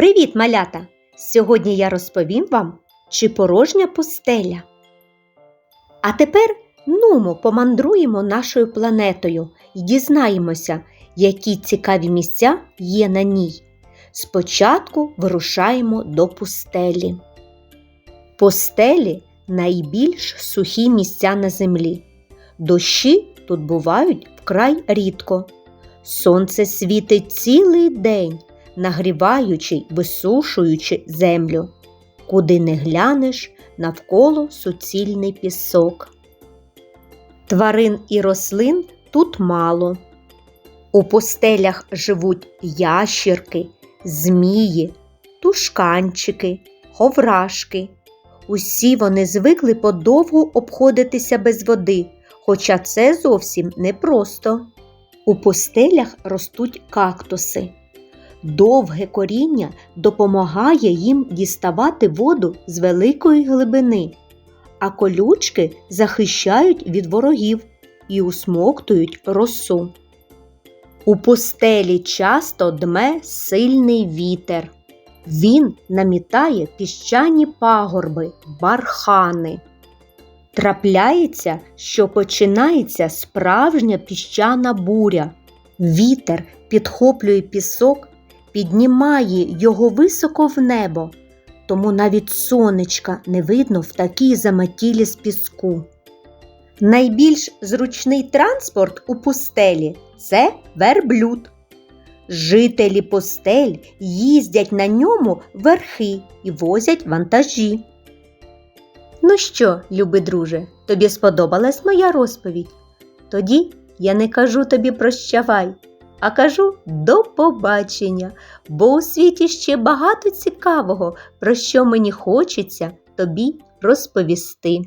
Привіт, малята! Сьогодні я розповім вам, чи порожня пустеля. А тепер нумо помандруємо нашою планетою і дізнаємося, які цікаві місця є на ній. Спочатку вирушаємо до пустелі. Пустелі найбільш сухі місця на землі. Дощі тут бувають вкрай рідко. Сонце світить цілий день, нагріваючи й висушуючи землю. Куди не глянеш, навколо суцільний пісок. Тварин і рослин тут мало. У пустелях живуть ящірки, змії, тушканчики, ховрашки. Усі вони звикли подовгу обходитися без води, хоча це зовсім непросто. У пустелях ростуть кактуси. Довге коріння допомагає їм діставати воду з великої глибини, а колючки захищають від ворогів і усмоктують росу. У пустелі часто дме сильний вітер. Він намітає піщані пагорби, бархани. Трапляється, що починається справжня піщана буря. Вітер підхоплює пісок, піднімає його високо в небо, тому навіть сонечка не видно в такій заметілі з піску. Найбільш зручний транспорт у пустелі це верблюд. Жителі пустель їздять на ньому верхи і возять вантажі. Ну що, любий друже, тобі сподобалась моя розповідь? Тоді я не кажу тобі прощавай, а кажу до побачення, бо у світі ще багато цікавого, про що мені хочеться тобі розповісти.